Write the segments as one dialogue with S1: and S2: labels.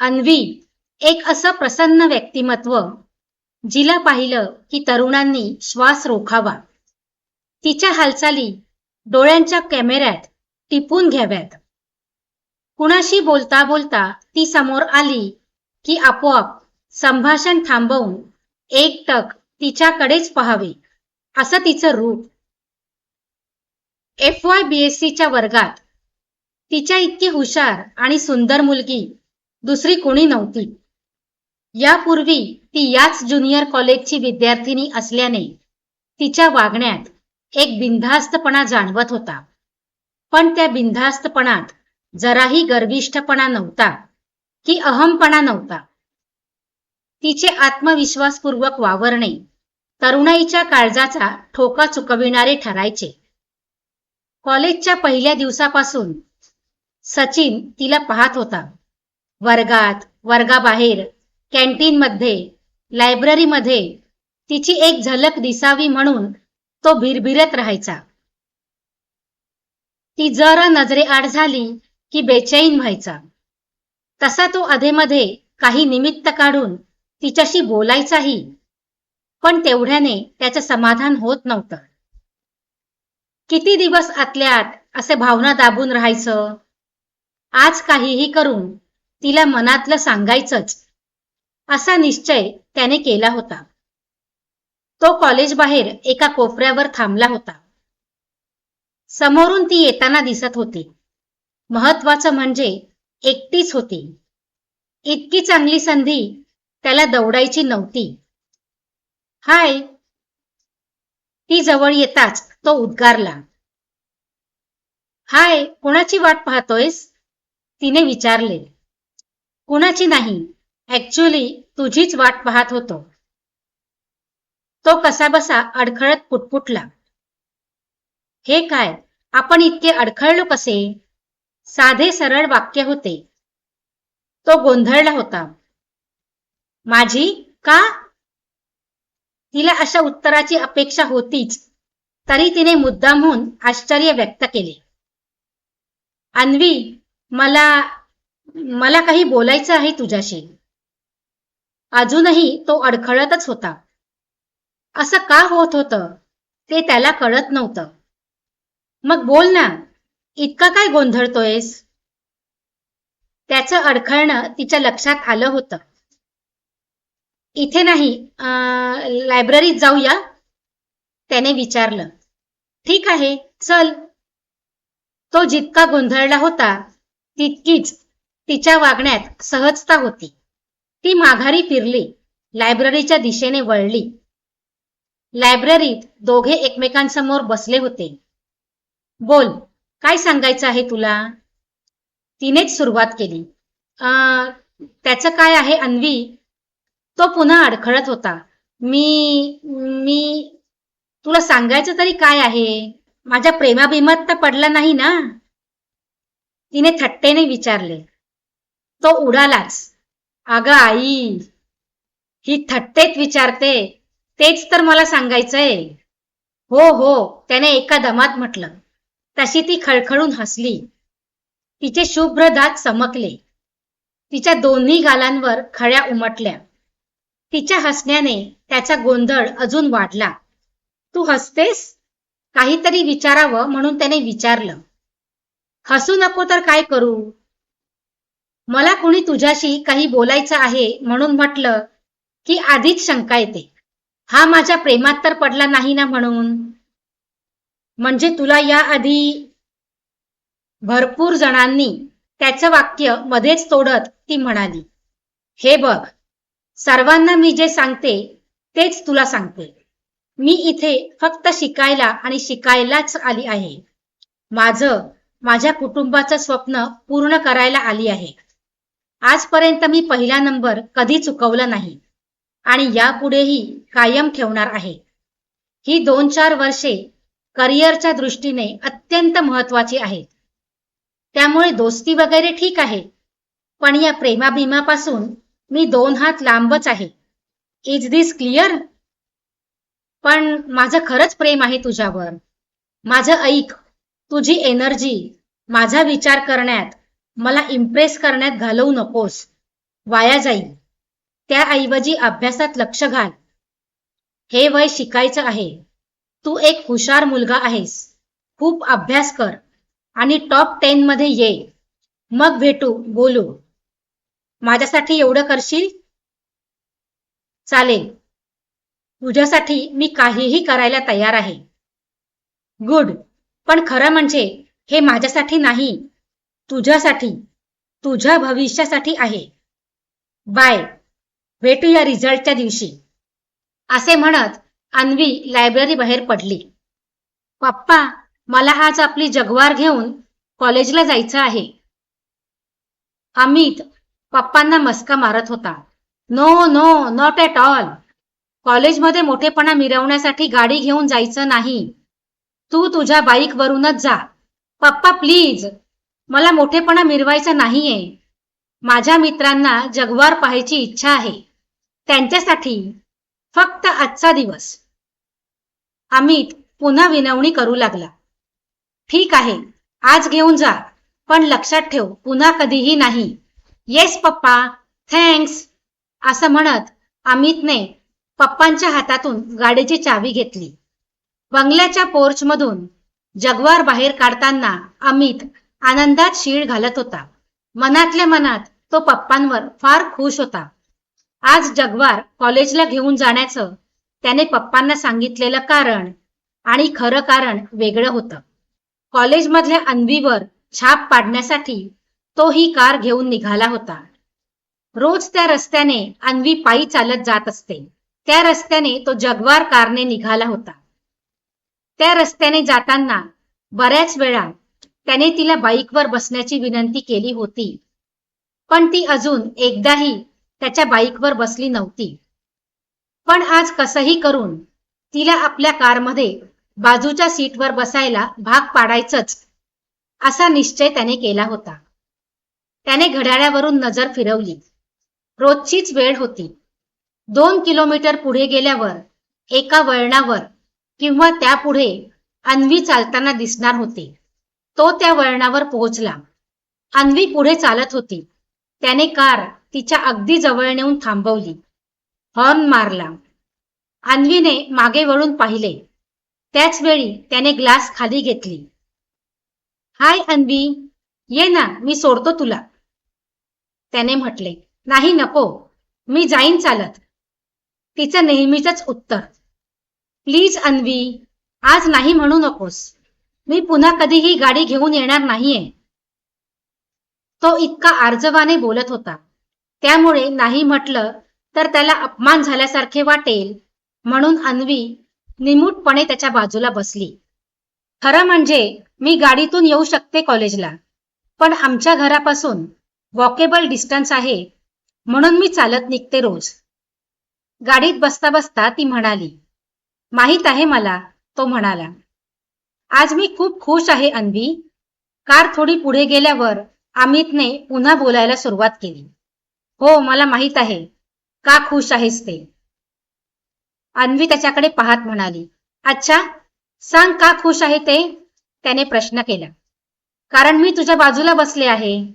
S1: अन्वी एक असं प्रसन्न व्यक्तिमत्व जिला पाहिलं की तरुणांनी श्वास रोखावा. तिच्या हालचाली डोळ्यांच्या कॅमेऱ्यात टिपून घ्याव्यात. कुणाशी बोलता बोलता ती समोर आली की आपोआप संभाषण थांबवून एकटक तिच्याकडेच पहावे असं तिचं रूप. एफ. वाय. बीएससीच्या वर्गात तिच्या इतकी हुशार आणि सुंदर मुलगी दुसरी कोणी नव्हती. यापूर्वी ती याच ज्युनियर कॉलेजची विद्यार्थिनी असल्याने तिच्या वागण्यात एक बिनधास्तपणा जाणवत होता. पण त्या बिनधास्तपणात जराही गर्विष्ठपणा नव्हता की अहमपणा नव्हता. तिचे आत्मविश्वासपूर्वक वावरणे तरुणाईच्या काळजाचा ठोका चुकविणारे ठरायचे. कॉलेजच्या पहिल्या दिवसापासून सचिन तिला पाहत होता. वर्गात वर्गाबाहेर कॅन्टीनमध्ये लायब्ररीमध्ये तिची एक झलक दिसावी म्हणून तो भिरभिरत राहायचा. ती जरा नजरेआड झाली की बेचैन व्हायचा. तसा तो अधेमध्ये काही निमित्त काढून तिच्याशी बोलायचाही पण तेवढ्याने त्याचं समाधान होत नव्हतं. किती दिवस आतल्यात असे भावना दाबून राहायचं? आज काहीही करून तिला मनातलं सांगायचंच. असा निश्चय त्याने केला होता. तो कॉलेज बाहेर एका कोपऱ्यावर थांबला होता. समोरून ती येताना दिसत होती. महत्वाचं म्हणजे एकटीच होती. इतकी चांगली संधी त्याला दौडायची नव्हती. हाय! ती जवळ येताच तो उद्गारला. हाय कोणाची वाट पाहतोयस? तिने विचारले. कुणाची नाही. ऍक्च्युली तुझीच वाट पाहत होतो. तो कसाबसा अडखळत पुटपुटला. हे काय? आपण इतके अडखळलो कसे? साधे सरळ वाक्य होते. तो गोंधळला होता. माझी? का? तिला अशा उत्तराची अपेक्षा होतीच तरी तिने मुद्दामहून आश्चर्य व्यक्त केले. अन्वी मला मला काही बोलायचं आहे तुझ्याशी. अजूनही तो अडखळतच होता. असं का होत होतं? ते त्याला कळत नव्हतं. मग बोल ना इतका काय गोंधळतोयस? त्याचं अडखळणं तिच्या लक्षात आलं होतं. इथे नाही लायब्ररीत जाऊया? त्याने विचारलं. ठीक आहे चल. तो जितका गोंधळला होता तितकीच तिच्या वागण्यात सहजता होती. ती माघारी फिरली लायब्ररीच्या दिशेने वळली. लायब्ररीत दोघे एकमेकांसमोर बसले होते. बोल काय सांगायचं आहे तुला? तिनेच सुरुवात केली. अं, त्याचं काय आहे अन्वी? तो पुन्हा अडखळत होता. मी मी तुला सांगायचं तरी काय आहे? माझ्या प्रेमाभिमत तर पडला नाही ना? तिने थट्टेने विचारले. तो उडालाच. अगं आई ही थट्टेत विचारते तेच तर मला सांगायचंय. हो हो त्याने एका दमात म्हटलं. तशी ती खळखळून हसली. तिचे शुभ्र दात चमकले. तिच्या दोन्ही गालांवर खळ्या उमटल्या. तिच्या हसण्याने त्याचा गोंधळ अजून वाढला. तू हसतेस? काहीतरी विचारावं म्हणून त्याने विचारलं. हसू नको तर काय करू? मला कुणी तुझ्याशी काही बोलायचं आहे म्हणून म्हटलं की आधीच शंका येते. हा माझ्या प्रेमात तर पडला नाही ना म्हणून. म्हणजे तुला याआधी भरपूर जणांनी त्याचं वाक्य मध्येच तोडत ती म्हणाली हे बघ सर्वांना मी जे सांगते तेच तुला सांगते. मी इथे फक्त शिकायला आणि शिकायलाच आली आहे. माझं माझ्या कुटुंबाचं स्वप्न पूर्ण करायला आली आहे. आजपर्यंत मी पहिला नंबर कधी चुकवला नाही. आणि यापुढेही कायम ठेवणार आहे. ही दोन चार वर्षे करिअरच्या दृष्टीने अत्यंत महत्वाची आहेत. त्यामुळे दोस्ती वगैरे ठीक आहे. पण या प्रेमाभिमापासून मी दोन हात लांबच आहे. इज दिस क्लिअर पण माझं खरंच प्रेम आहे तुझ्यावर. माझं ऐक. तुझी एनर्जी माझा विचार करण्यात मला इम्प्रेस करण्यात घालवू नकोस. वाया जाईल. त्याऐवजी अभ्यासात लक्ष घाल. हे वय शिकायचं आहे. तू एक हुशार मुलगा आहेस. खूप अभ्यास कर आणि टॉप टेन मध्ये ये. मग भेटू बोलू. माझ्यासाठी एवढं करशील? चालेल. तुझ्यासाठी मी काहीही करायला तयार आहे. गुड पण खरं म्हणजे हे माझ्यासाठी नाही. तुझ्यासाठी तुझ्या भविष्यासाठी आहे. बाय. भेटूया रिझल्टच्या दिवशी. असे म्हणत अन्वी लायब्ररी बाहेर पडली. पप्पा मला आज आपली जगवार घेऊन कॉलेजला जायचं आहे. अमित पप्पांना मस्का मारत होता. No no not at all कॉलेजमध्ये मोठेपणा मिरवण्यासाठी गाडी घेऊन जायचं नाही. तू तुझ्या बाईकवरूनच जा. पप्पा प्लीज मला मोठेपणा मिरवायचा नाहीये. माझ्या मित्रांना जगवार पाहायची इच्छा आहे. त्यांच्यासाठी फक्त आजचा दिवस. अमित पुन्हा विनवणी करू लागला. ठीक आहे आज घेऊन जा पण लक्षात ठेव पुन्हा कधीही नाही. येस पप्पा थँक्स असं म्हणत अमितने पप्पांच्या हातातून गाडीची चावी घेतली. बंगल्याच्या पोर्चमधून जगवार बाहेर काढताना अमित आनंदात शीळ घालत होता. मनातल्या मनात तो पप्पांवर फार खुश होता. आज जगवार कॉलेजला घेऊन जाण्याचं त्याने पप्पांना सांगितलेलं कारण आणि खरं कारण वेगळं होतं. कॉलेजमधल्या अन्वीवर छाप पाडण्यासाठी तो ही कार घेऊन निघाला होता. रोज त्या रस्त्याने अन्वी पायी चालत जात असते. त्या रस्त्याने तो जगवार कारने निघाला होता. त्या रस्त्याने जाताना बऱ्याच वेळा त्याने तिला बाईकवर बसण्याची विनंती केली होती. पण ती अजून एकदाही त्याच्या बाईकवर बसली नव्हती. पण आज कसंही करून तिला आपल्या कारमध्ये बाजूच्या सीटवर बसायला भाग पाडायचंच असा निश्चय त्याने केला होता. त्याने घड्याळावरून नजर फिरवली. रोजचीच वेळ होती. दोन किलोमीटर पुढे गेल्यावर एका वळणावर किंवा त्यापुढे अन्वी चालताना दिसणार होती. तो त्या वळणावर पोहोचला. अन्वी पुढे चालत होती. त्याने कार तिच्या अगदी जवळ नेऊन थांबवली. हॉर्न मारला. अन्वीने मागे वळून पाहिले. त्याच वेळी त्याने ग्लास खाली घेतली. हाय अन्वी. ये ना मी सोडतो तुला. त्याने म्हटले नाही नको. मी जाईन चालत. तिचं नेहमीच उत्तर प्लीज अन्वी. आज नाही म्हणू नकोस. मी पुन्हा कधी ही गाडी घेऊन येणार नाहीये. तो इतका आर्जवाने बोलत होता. त्यामुळे नाही म्हटलं तर त्याला अपमान झाल्यासारखे वाटेल म्हणून अन्वी निमूटपणे त्याच्या बाजूला बसली. खरं म्हणजे मी गाडीतून येऊ शकते कॉलेजला पण आमच्या घरापासून वॉकेबल डिस्टन्स आहे म्हणून मी चालत निघते रोज. गाडीत बसता बसता ती म्हणाली माहीत आहे मला तो म्हणाला. आज मी खूप खुश आहे अन्वी. कार थोडी पुढे गेल्यावर अमितने पुन्हा बोलायला सुरुवात केली. हो मला माहीत आहे. का खुश आहेस ते? अन्वी त्याच्याकडे पाहत म्हणाली अच्छा सांग का खुश आहे ते? त्याने प्रश्न केला. कारण मी तुझ्या बाजूला बसले आहे.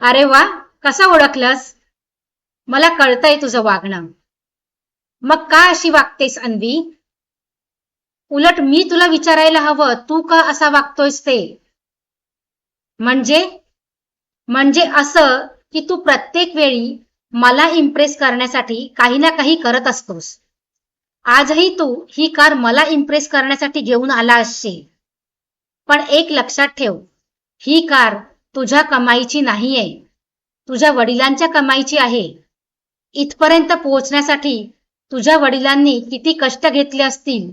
S1: अरे वा कसं ओळखलंस? मला कळतंय तुझं वागणं. मग का अशी वागतेस अन्वी? उलट मी तुला विचारायला हवं तू का असा वागतोयस ते? म्हणजे? म्हणजे असं की तू प्रत्येक वेळी मला इम्प्रेस करण्यासाठी काही ना काही करत असतोस. आजही तू ही कार मला इम्प्रेस करण्यासाठी घेऊन आला असशील. पण एक लक्षात ठेव ही कार तुझ्या कमाईची नाहीये. तुझ्या वडिलांच्या कमाईची आहे. इथपर्यंत पोहोचण्यासाठी तुझ्या वडिलांनी किती कष्ट घेतले असतील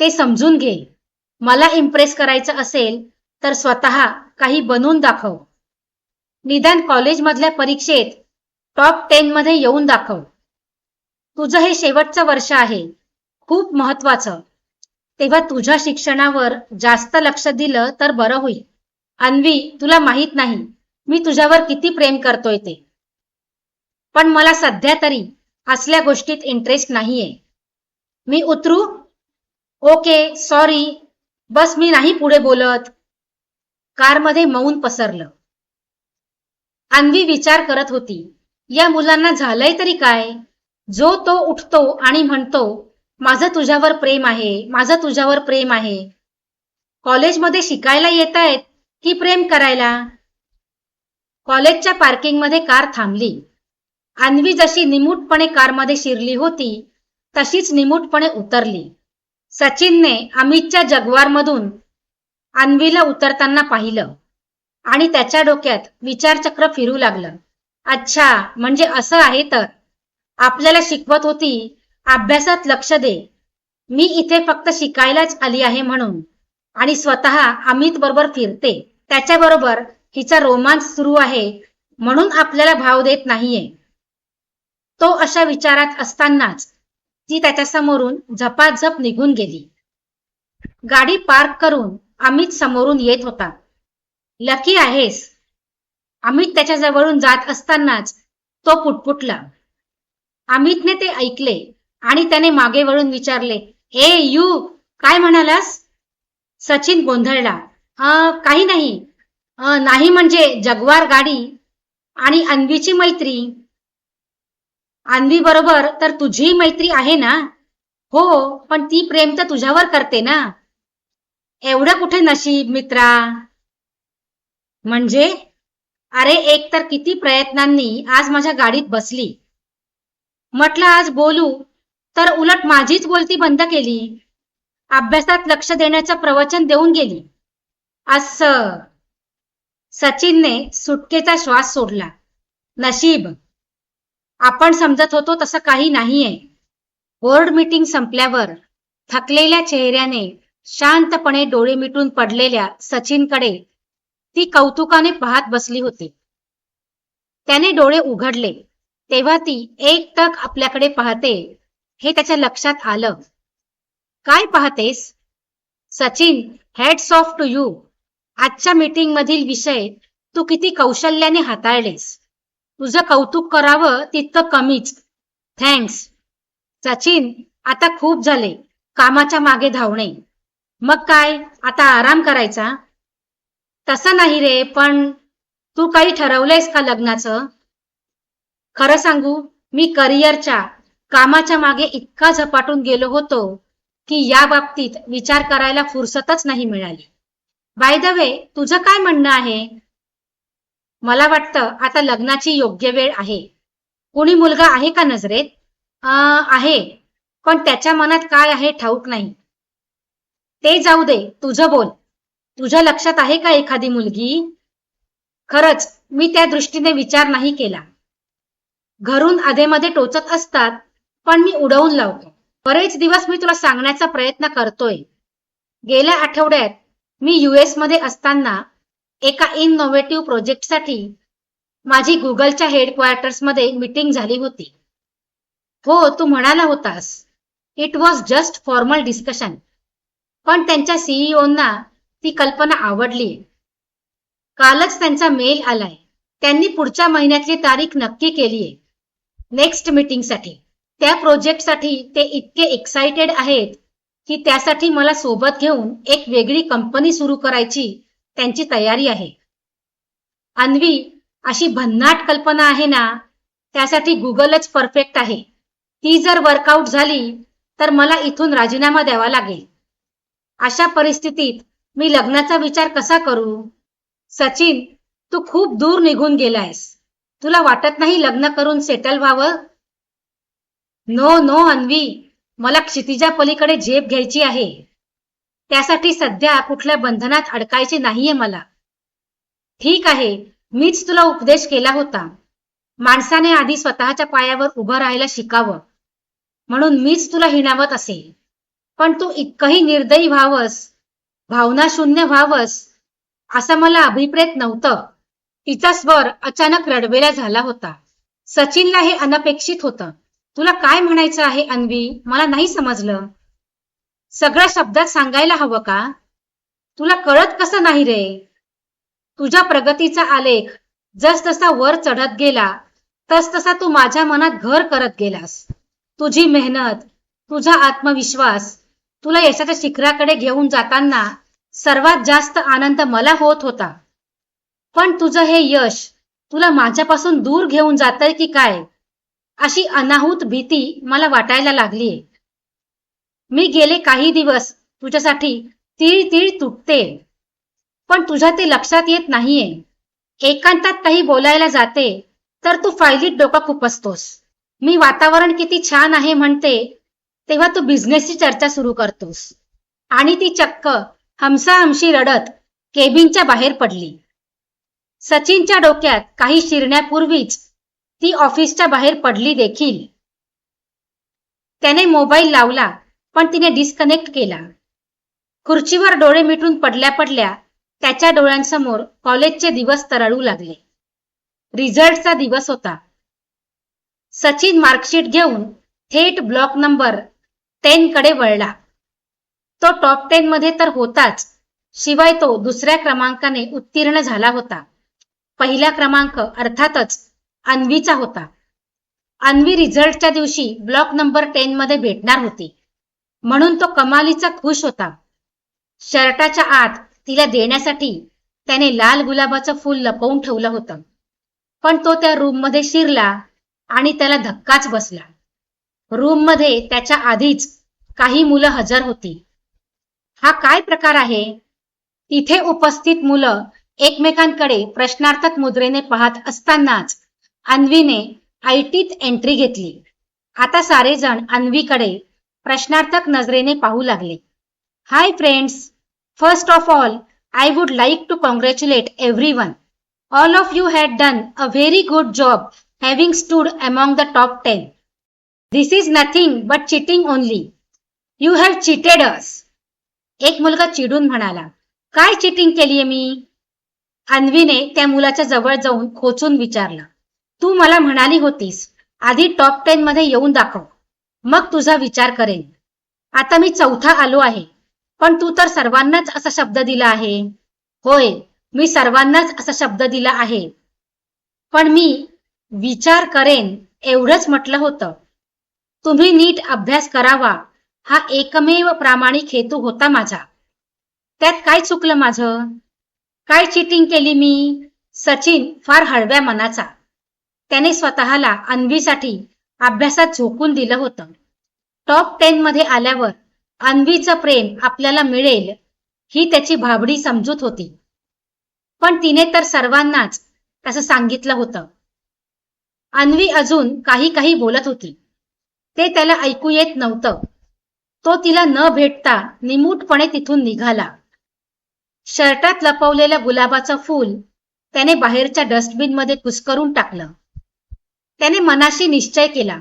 S1: ते समजून घे. मला इम्प्रेस करायचं असेल तर स्वतः काही बनवून दाखव. निदान कॉलेजमधल्या परीक्षेत टॉप टेन मध्ये येऊन दाखव. तुझं हे शेवटचं वर्ष आहे. खूप महत्वाचं. तेव्हा तुझ्या शिक्षणावर जास्त लक्ष दिलं तर बरं होईल. अन्वी तुला माहीत नाही मी तुझ्यावर किती प्रेम करतोय ते. पण मला सध्या तरी असल्या गोष्टीत इंटरेस्ट नाहीये. मी उतरू? ओके सॉरी बस मी नाही पुढे बोलत. कारमध्ये मौन पसरलं. अन्वी विचार करत होती या मुलांना झालंय तरी काय? जो तो उठतो आणि म्हणतो माझं तुझ्यावर प्रेम आहे माझं तुझ्यावर प्रेम आहे. कॉलेजमध्ये शिकायला येत आहेत की प्रेम करायला? कॉलेजच्या पार्किंगमध्ये कार थांबली. अन्वी जशी निमूटपणे कारमध्ये शिरली होती तशीच निमूटपणे उतरली. सचिनने अमितच्या जगवारमधून अन्वीला उतरताना पाहिलं आणि त्याच्या डोक्यात विचारचक्र फिरू लागलं. अच्छा म्हणजे असं आहे तर. आपल्याला शिकवत होती अभ्यासात लक्ष दे. मी इथे फक्त शिकायलाच आली आहे म्हणून. आणि स्वतः अमित बरोबर फिरते. त्याच्याबरोबर हिचा रोमांच सुरू आहे म्हणून आपल्याला भाव देत नाहीये. तो अशा विचारात असतानाच ती त्याच्या समोरून झपाझप निघून गेली. गाडी पार्क करून अमित समोरून येत होता. लकी आहेस. अमित त्याच्या जवळून जात असतानाच तो पुटपुटला. अमितने ते ऐकले आणि त्याने मागे वळून विचारले ए यू काय म्हणालास? सचिन गोंधळला. "अं, काही नाही. "अं, नाही म्हणजे जगवार गाडी आणि अन्वीची मैत्री अन्वी बरोबर तर तुझी मैत्री आहे ना? हो पण ती प्रेम तर तुझ्यावर करते ना? एवढं कुठे नशीब मित्रा? म्हणजे? अरे एक तर किती प्रयत्नांनी आज माझ्या गाडीत बसली. म्हटलं आज बोलू. तर उलट माझीच बोलती बंद केली. अभ्यासात लक्ष देण्याचं प्रवचन देऊन गेली. असं. सचिनने सुटकेचा श्वास सोडला. नशीब. आपण समजत होतो तसं काही नाहीये. बोर्ड मीटिंग संपल्यावर थकलेल्या चेहऱ्याने शांतपणे डोळे मिटून पडलेल्या सचिनकडे ती कौतुकाने पाहत बसली होती. त्याने डोळे उघडले. तेव्हा ती एकटक आपल्याकडे पाहते. हे त्याच्या लक्षात आलं. काय पाहतेस? Sachin heads off to you आजच्या मीटिंग मधील विषय तू किती कौशल्याने हाताळलेस. तुझं कौतुक करावं तितकं कमीच. थँक्स सचिन आता खूप झाले. कामाच्या मागे धावणे. मग काय? आता आराम करायचा? तसं नाही रे पण तू काही ठरवलंयस का लग्नाचं? खरं सांगू मी करिअरच्या कामाच्या मागे इतका झपाटून गेलो होतो की या बाबतीत विचार करायला फुरसतच नाही मिळाली. बाय द वे तुझं काय म्हणणं आहे? मला वाटतं आता लग्नाची योग्य वेळ आहे. कोणी मुलगा आहे का नजरेत? "अं, आहे. पण त्याच्या मनात काय आहे ठाऊक नाही. ते जाऊ दे तुझं बोल. तुझ्या लक्षात आहे का एखादी मुलगी? खरंच मी त्या दृष्टीने विचार नाही केला. घरून अधेमध्ये टोचत असतात पण मी उडवून लावतो. बरेच दिवस मी तुला सांगण्याचा प्रयत्न करतोय. गेल्या आठवड्यात मी युएसमध्ये असताना एका इनोव्हेटिव्ह प्रोजेक्टसाठी माझी गुगलच्या हेडक्वार्टर्समध्ये मीटिंग झाली होती. हो तू म्हणाला होतास. It was just formal discussion पण त्यांच्या सीईओना ती कल्पना आवडली. कालच त्यांचा मेल आलाय. त्यांनी पुढच्या महिन्यातली तारीख नक्की केलीये. नेक्स्ट मीटिंगसाठी त्या प्रोजेक्टसाठी ते इतके एक्साइटेड आहेत की त्यासाठी मला सोबत घेऊन एक वेगळी कंपनी सुरू करायची त्यांची तयारी आहे. अन्वी अशी भन्नाट कल्पना आहे ना त्यासाठी गुगलच परफेक्ट आहे. ती जर वर्कआउट झाली तर मला इथून राजीनामा द्यावा लागेल. अशा परिस्थितीत मी लग्नाचा विचार कसा करू? सचिन तू खूप दूर निघून गेलायस. तुला वाटत नाही लग्न करून सेटल व्हावं? No no Anvi. मला क्षितिजा पलीकडे झेप घ्यायची आहे. त्यासाठी सध्या कुठल्या बंधनात अडकायचे नाहीये मला. ठीक आहे मीच तुला उपदेश केला होता. माणसाने आधी स्वतःच्या पायावर उभं राहायला शिकावं. म्हणून मीच तुला हिणावत असेल. पण तू इतकंही निर्दयी व्हावंस भावनाशून्य व्हावंस असं मला अभिप्रेत नव्हतं. तिचा स्वर अचानक रडवेला झाला होता. सचिनला हे अनपेक्षित होतं. तुला काय म्हणायचं आहे अन्वी? मला नाही समजलं. सगळ्या शब्दात सांगायला हवं का? तुला कळत कसं नाही रे? तुझ्या प्रगतीचा आलेख जसजसा वर चढत गेला तसतसा तू माझ्या मनात घर करत गेलास. तुझी मेहनत तुझा आत्मविश्वास तुला यशाच्या शिखराकडे घेऊन जाताना सर्वात जास्त आनंद मला होत होता. पण तुझं हे यश तुला माझ्यापासून दूर घेऊन जातंय की काय? अशी अनाहूत भीती मला वाटायला लागलीये. मी गेले काही दिवस तुझ्यासाठी तीळ तीळ तुटते. पण तुझ्या ते लक्षात येत नाहीये. एकांतात काही बोलायला जाते तर तू फायलीत डोका खुपसतोस. मी वातावरण किती छान आहे म्हणते तेव्हा तू बिझनेसची चर्चा सुरू करतोस. आणि ती चक्क हमसाहमशी रडत केबिनच्या बाहेर पडली. सचिनच्या डोक्यात काही शिरण्यापूर्वीच ती ऑफिसच्या बाहेर पडली देखील. त्याने मोबाईल लावला पण तिने डिस्कनेक्ट केला. खुर्चीवर डोळे मिटून पडल्या पडल्या त्याच्या डोळ्यांसमोर कॉलेजचे दिवस तरळू लागले. रिझल्टचा दिवस होता. सचिन मार्कशीट घेऊन थेट ब्लॉक नंबर टेन कडे वळला. तो टॉप टेन मध्ये तर होताच शिवाय तो दुसऱ्या क्रमांकाने उत्तीर्ण झाला होता. पहिला क्रमांक अर्थातच अन्वीचा होता. अन्वी रिझल्टच्या दिवशी ब्लॉक नंबर टेन मध्ये भेटणार होती. म्हणून तो कमालीचा खुश होता. शर्टाच्या आत तिला देण्यासाठी त्याने लाल गुलाबाचं फूल लपवून ठेवलं होतं. पण तो त्या रूममध्ये शिरला आणि त्याला धक्काच बसला. रूममध्ये त्याच्या आधीच काही मुलं हजर होती. हा काय प्रकार आहे? तिथे उपस्थित मुलं एकमेकांकडे प्रश्नार्थक मुद्रेने पाहत असतानाच अन्वीने आयटीत एंट्री घेतली. आता सारेजण अन्वीकडे प्रश्नार्थक नजरेने पाहू लागले. Hi friends first of all I would like to congratulate every one all of you had done a very good job having stood among the top ten. This is nothing but cheating only. You have cheated us. एक मुलगा चिडून म्हणाला काय cheating केलीये मी? अन्वीने त्या मुलाच्या जवळ जाऊन खोचून विचारलं तू मला म्हणाली होतीस आधी टॉप टेन मध्ये येऊन दाखव. मग तुझा विचार करेन. आता मी चौथा आलो आहे. पण तू तर सर्वांनाच असा शब्द दिला आहे. होय मी सर्वांनाच असा शब्द दिला आहे. पण मी विचार करेन एवढंच म्हटलं होतं. तुम्ही नीट अभ्यास करावा. हा एकमेव प्रामाणिक हेतू होता माझा. त्यात काय चुकलं माझं? काय चिटिंग केली मी? सचिन फार हळव्या मनाचा. त्याने स्वतःला अन्वीसाठी अभ्यासात झोकून दिलं होतं. टॉप टेन मध्ये आल्यावर अन्वीचं प्रेम आपल्याला मिळेल ही त्याची भाबडी समजूत होती. पण तिने तर सर्वांनाच तसं सांगितलं होतं. अन्वी अजून काही काही बोलत होती. ते त्याला ऐकू येत नव्हतं. तो तिला न भेटता निमूटपणे तिथून निघाला. शर्टात लपवलेलं गुलाबाचं फूल त्याने बाहेरच्या डस्टबिनमध्ये कुस्करून टाकलं. त्याने मनाशी निश्चय केला.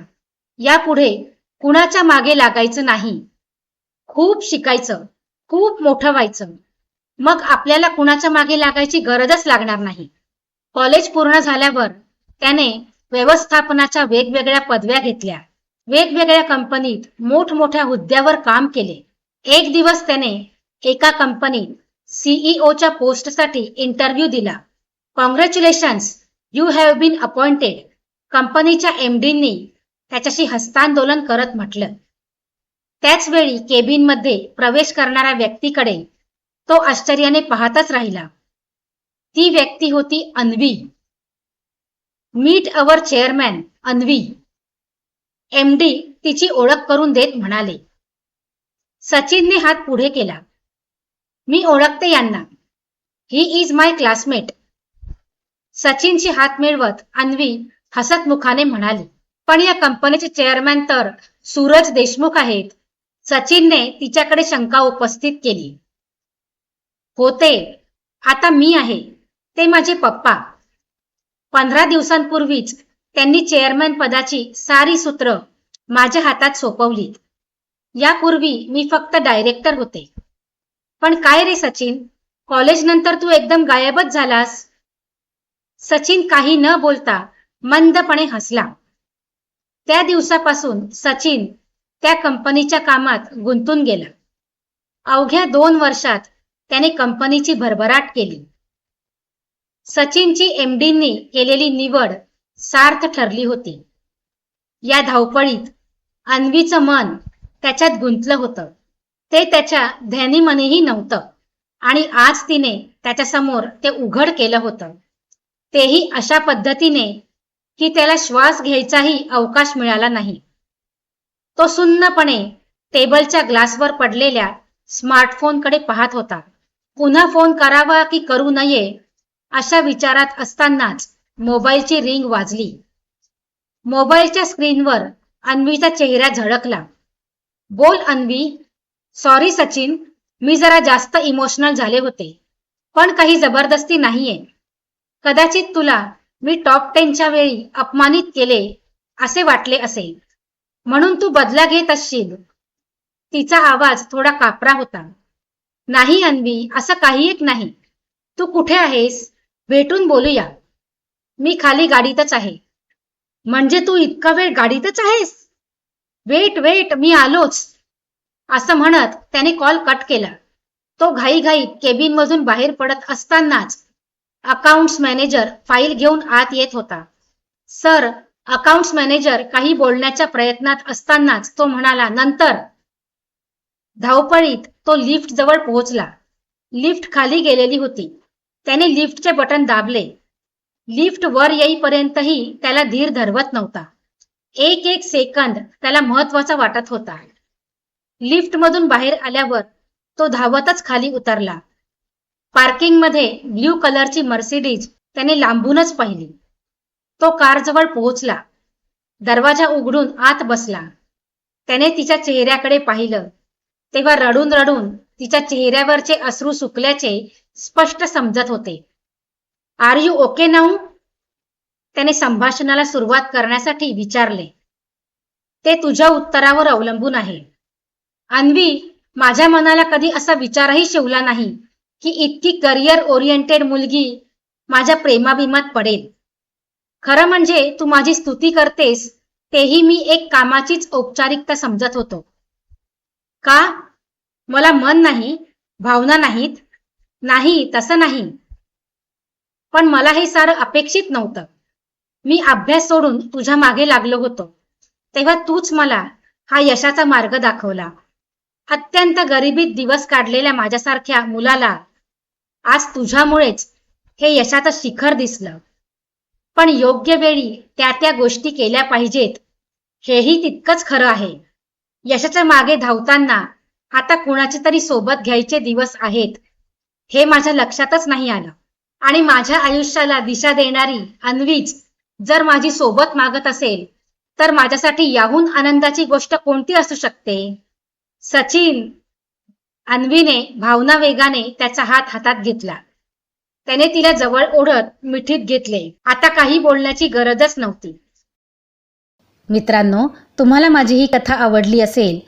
S1: यापुढे कुणाच्या मागे लागायचं नाही. खूप शिकायचं खूप मोठं व्हायचं. मग आपल्याला कुणाच्या मागे लागायची गरजच लागणार नाही. कॉलेज पूर्ण झाल्यावर त्याने व्यवस्थापनाच्या वेगवेगळ्या पदव्या घेतल्या. वेगवेगळ्या कंपनीत मोठमोठ्या हुद्द्यावर काम केले. एक दिवस त्याने एका कंपनीत सीईओच्या पोस्टसाठी इंटरव्ह्यू दिला. Congratulations you have been appointed कंपनीच्या एमडींनी त्याच्याशी हस्तांदोलन करत म्हटलं. त्याच वेळी केबिनमध्ये प्रवेश करणाऱ्या व्यक्तीकडे तो आश्चर्याने पाहतच राहिला. ती व्यक्ती होती Anvi. Meet our chairman Anvi. MD तिची ओळख करून देत म्हणाले सचिनने हात पुढे केला. मी ओळखते यांना. ही इज माय क्लासमेट सचिनशी हात मिळवत अन्वी हसत मुखाने म्हणाली पण या कंपनीचे चेअरमॅन तर सूरज देशमुख आहेत. सचिनने तिच्याकडे शंका उपस्थित केली. होते. आता मी आहे. ते माझे पप्पा. पंधरा दिवसांपूर्वीच त्यांनी चेअरमॅन पदाची सारी सूत्र माझ्या हातात सोपवली यापूर्वी मी फक्त डायरेक्टर होते. पण काय रे सचिन? कॉलेज नंतर तू एकदम गायबच झालास. सचिन काही न बोलता मंदपणे हसला. त्या दिवसापासून सचिन त्या कंपनीच्या कामात गुंतून गेला. अवघ्या दोन वर्षात त्याने कंपनीची भरभराट केली. सचिनची एमडींनी केलेली निवड सार्थ ठरली होती. या धावपळीत अन्वीचं मन त्याच्यात गुंतलं होतं. ते त्याच्या ध्यानीमनीही नव्हतं आणि आज तिने त्याच्यासमोर ते उघड केलं होतं. तेही अशा पद्धतीने की त्याला श्वास घ्यायचाही अवकाश मिळाला नाही. तो सुन्नपणे टेबलच्या ग्लासवर पडलेल्या स्मार्टफोनकडे पाहत होता. पुन्हा फोन करावा की करू नये अशा विचारात असतानाच मोबाईलची रिंग वाजली. मोबाईलच्या स्क्रीनवर अन्वीचा चेहरा झळकला. बोल अन्वी. सॉरी सचिन. मी जरा जास्त इमोशनल झाले होते पण काही जबरदस्ती नाहीये. कदाचित तुला मी टॉप टेनच्या वेळी अपमानित केले असे वाटले असेल म्हणून तू बदला घेत असशील. तिचा आवाज थोडा कापरा होता. नाही अन्वी असं काही एक नाही. तू कुठे आहेस? भेटून बोलूया. मी खाली गाडीतच आहे. म्हणजे तू इतका वेळ गाडीतच आहेस? वेट वेट मी आलोच. असं म्हणत त्याने कॉल कट केला. तो घाईघाई केबिन मधून बाहेर पडत असतानाच अकाउंट्स मॅनेजर फाईल घेऊन आत येत होता. सर अकाउंट्स मॅनेजर काही बोलण्याच्या प्रयत्नात असतानाच तो म्हणाला नंतर. धावपळीत तो लिफ्ट जवळ पोहोचला. लिफ्ट खाली गेलेली होती. त्याने लिफ्टचे बटन दाबले. लिफ्ट वर येईपर्यंतही त्याला धीर धरवत नव्हता. एक एक सेकंद त्याला महत्त्वाचा वाटत होता. लिफ्टमधून बाहेर आल्यावर तो धावतच खाली उतरला. पार्किंगमध्ये ब्ल्यू कलरची मर्सिडीज त्याने लांबूनच पाहिली. तो कारजवळ पोहोचला. दरवाजा उघडून आत बसला. त्याने तिच्या चेहऱ्याकडे पाहिलं. तेव्हा रडून रडून तिच्या चेहऱ्यावरचे अश्रू सुकल्याचे स्पष्ट समजत होते. आर यू ओके नाऊ त्याने संभाषणाला सुरुवात करण्यासाठी विचारले. ते तुझ्या उत्तरावर अवलंबून आहे. अन्वी माझ्या मनाला कधी असा विचारही शिवला नाही. की इतकी करिअर ओरिएंटेड मुलगी माझ्या प्रेमाभिमात पडेल. खरं म्हणजे तू माझी स्तुती करतेस तेही मी एक कामाचीच औपचारिकता समजत होतो. का? मला मन नाही भावना नाहीत. नाही तसं नाही. पण मला हे सारं अपेक्षित नव्हतं. मी अभ्यास सोडून तुझ्या मागे लागलो होतो. तेव्हा तूच मला हा यशाचा मार्ग दाखवला. अत्यंत गरिबीत दिवस काढलेल्या माझ्यासारख्या मुलाला आज तुझ्यामुळेच हे यशाचं शिखर दिसलं. पण योग्य वेळी त्या त्या गोष्टी केल्या पाहिजेत. हेही तितकंच खरं आहे. यशाच्या मागे धावताना आता कुणाचे तरी सोबत घ्यायचे दिवस आहेत. हे माझ्या लक्षातच नाही आलं. आणि माझ्या आयुष्याला दिशा देणारी अन्वीच जर माझी सोबत मागत असेल तर माझ्यासाठी याहून आनंदाची गोष्ट कोणती असू शकते? सचिन अन्वीने भावना वेगाने त्याचा हात हातात घेतला. त्याने तिला जवळ ओढत मिठीत घेतले. आता काही बोलण्याची गरजच नव्हती. मित्रांनो तुम्हाला माझी ही कथा आवडली असेल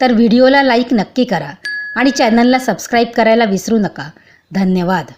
S1: तर व्हिडिओला लाईक नक्की करा आणि चॅनलला सबस्क्राईब करायला विसरू नका. धन्यवाद.